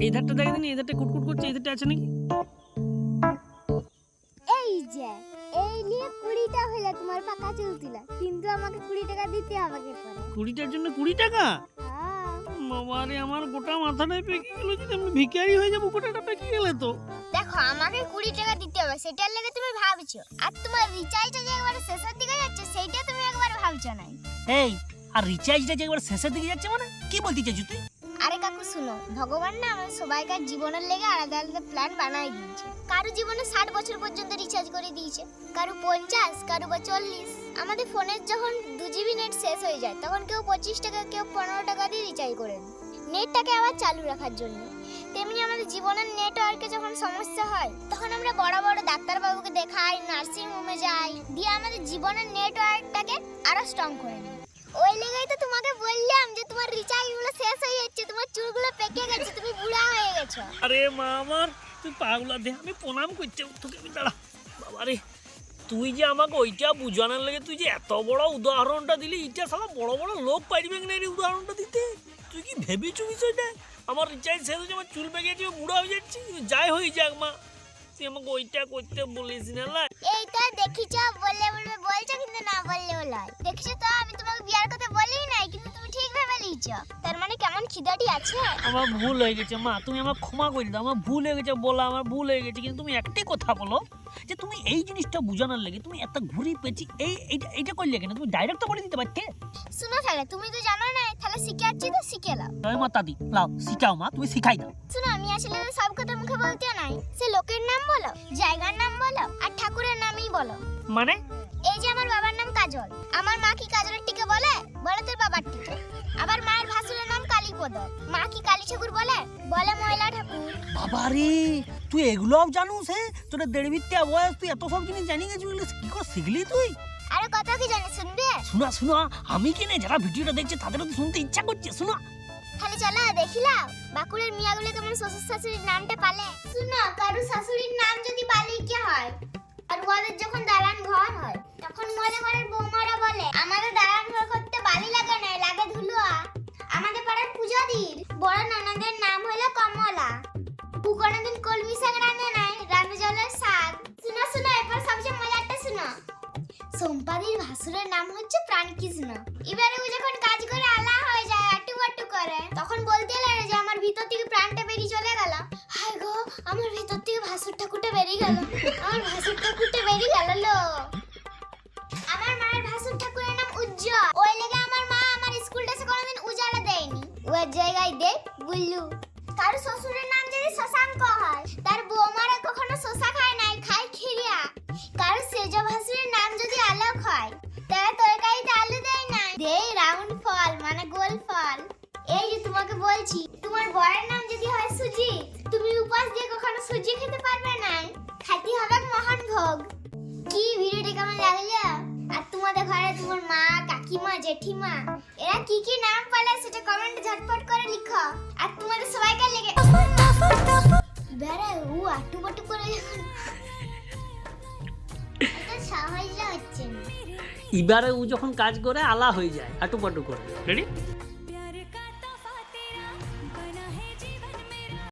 এই ধারটা দেখে দিন এই ধারটা কুটকুট করছে এই ধারটা আছে নাকি? এই যে এই নিয়ে কুড়িটা হলে তোমার পাকা চলছিল কিন্তু আমাকে কুড়ি টাকা দিতে হবে কি করে? কুড়িটার জন্য কুড়ি টাকা? হ্যাঁ। বাবারে আমার গোটা মাথাটাই পেকে গেল যদি আমি ভিখারি হয়ে যাব গোটাটা পেকে গেলে তো। দেখো আমাকে কুড়ি টাকা দিতে হবে সেটার লেগে তুমি ভাবছ। আর তোমার রিচার্জটা যে একবারে শেষের দিকে যাচ্ছে সেইটা তুমি একবার ভাবছ না এই আর রিচার্জটা যে একবার শেষের দিকে যাচ্ছে মানে? কি বলতে চাইছো তুই? আরে কাকু, শুনো। ভগবান না আমাদের সবাইকার জীবনের লেগে আলাদা আলাদা প্ল্যান বানাই দিয়েছে। কারও জীবনে ষাট বছর পর্যন্ত রিচার্জ করে দিয়েছে। কারও পঞ্চাশ, কারও বা চল্লিশ। আমাদের ফোনের যখন দু জিবি নেট শেষ হয়ে যায়, তখন কেউ পঁচিশ টাকা, কেউ পনেরো টাকা দিয়ে রিচার্জ করে দেয়। নেটটাকে আবার চালু রাখার জন্য। তেমনি আমাদের জীবনের নেটওয়ার্কে যখন সমস্যা হয়, তখন আমরা বড় বড় ডাক্তারবাবুকে দেখাই নার্সিং হোমে যাই, দিয়ে আমাদের জীবনের নেটওয়ার্কটাকে আরও স্ট্রং করে নিই। ওই লেগেই তো তোমাকে বললাম যে তোমার রিচার্জগুলো শেষ হয়ে যাচ্ছে তোমার চুলগুলো পেকে গেছে তুমি বুড়া হয়ে গেছো। আরে মা আমার তুই পাগলা দে আমি প্রণাম করতে তোকে আমি দাঁড়া। বাবারে তুই যে আমাকে ওইটা বুঝানোর লাগে তুই যে এত বড় উদাহরণটা দিলি এটা সালা বড় বড় লোক পারবে না এই উদাহরণটা দিতে? তুই কি ভেবেছো বিষয়টা? আমার রিচার্জ শেষ হয়েছে আমার চুল পেকে যাচ্ছে বুড়া হয়ে যাচ্ছি যাই হয়ে যাক মা। তুই আমাকে ওইটা করতে বলিস না। এইটা দেখিছ বললে বলবে বলছো কিন্তু না বললেও লয় দেখিছো তো আমি তোমাকে বিয়ার কথা বলি নাই কিন্তু তুমি ঠিক ভেবে তার মানে কেমন খিদাটি আছে? আমার ভুল হয়ে গেছে মা। তুমি আমার ক্ষমা করে দাও। আমার ভুল হয়ে গেছে বলা আমার ভুল হয়ে গেছে। কিন্তু তুমি একটাই কথা বলো যে তুমি এই জিনিসটা বোঝানোর লাগে তুমি এত ঘুরি পেঁচি এই এইটা এইটা করলে কেন? তুমি ডাইরেক্ট তো বলে দিতে পারতে। শুনো তাহলে তুমি তো জানো না তাহলে শিখাচ্ছি তো শিখে লাও জয় মাতা দি লাও শিখাও মা তুমি শিখাই দাও। শুনো আমি আসলে সব কথা মুখে বলতে নাই। সে লোকের নাম বলো জায়গার নাম বলো আর ঠাকুরের নামই বলো। মানে? এই যে আমার বাবার নাম কাজল। আমার মা কি কাজলের টিকে বলে? বলে তোর বাবার টিকে। আবার মায়ের ভাসুরের নাম কালীপদ মা কি কালী ঠাকুর বলে? বলে ময়লা ঠাকুর। বাবারে তুই এগুলোও জানুস হ্যাঁ তোর দেড় বিত্তে বয়স তুই এত সব জিনিস জানি গেছিস এগুলো কি করে শিখলি তুই? আরে কত কি জানি শুনবে? শোনা শোনা আমি কি না যারা ভিডিওটা দেখছে তাদেরও তো শুনতে ইচ্ছা করছে শোনা। তাহলে চলো দেখিলাও বাঁকুড়ের মিয়াগুলো কেমন শ্বশুর শাশুড়ির নামটা পালে? শুনো কারু শাশুড়ির নাম যদি পালি কি হয়? ভাসুরের নাম হচ্ছে প্রাণকৃষ্ণ। এবারে ও যখন কাজ করে আলা হয়ে যায় আটু আটু করে, তখন বলতে লাগে যে আমার ভিতর থেকে প্রাণটা বেরিয়ে চলে গেল। হায় গো, আমার ভিতর থেকে ভাসুর ঠাকুরটা বেরিয়ে গেল। আমার ভাসুর ঠাকুরটা বেরিয়ে গেল লো। আমার মায়ের ভাসুর ঠাকুরের নাম উজ্জ্বল। ওই লেগে আমার মা আমার স্কুলটা সে কোনোদিন উজালা দেয়নি। ওর জায়গায় দে বুল্লু। তার শ্বশুরের নাম যদি শশাঙ্ক হয়, তার দেয় রাউন্ড ফল মানে গোল ফল এই যে তোমাকে বলছি, তোমার বরের নাম যদি হয় সুজি তুমি উপাস দিয়ে কখনো সুজি খেতে পারবে না খাইতে হবে মহান ভোগ। কি ভিডিওটি কেমন লাগল? আর তোমাদের ঘরে তোমার মা, কাকিমা, জেঠিমা, এরা কি কি নাম পালে সেটা কমেন্টে ঝটপট করে লিখো। আর তোমাদের সবাইকে লেগে এবারে ও যখন কাজ করে আলা হয়ে যায় আটু পাটু করে। রেডি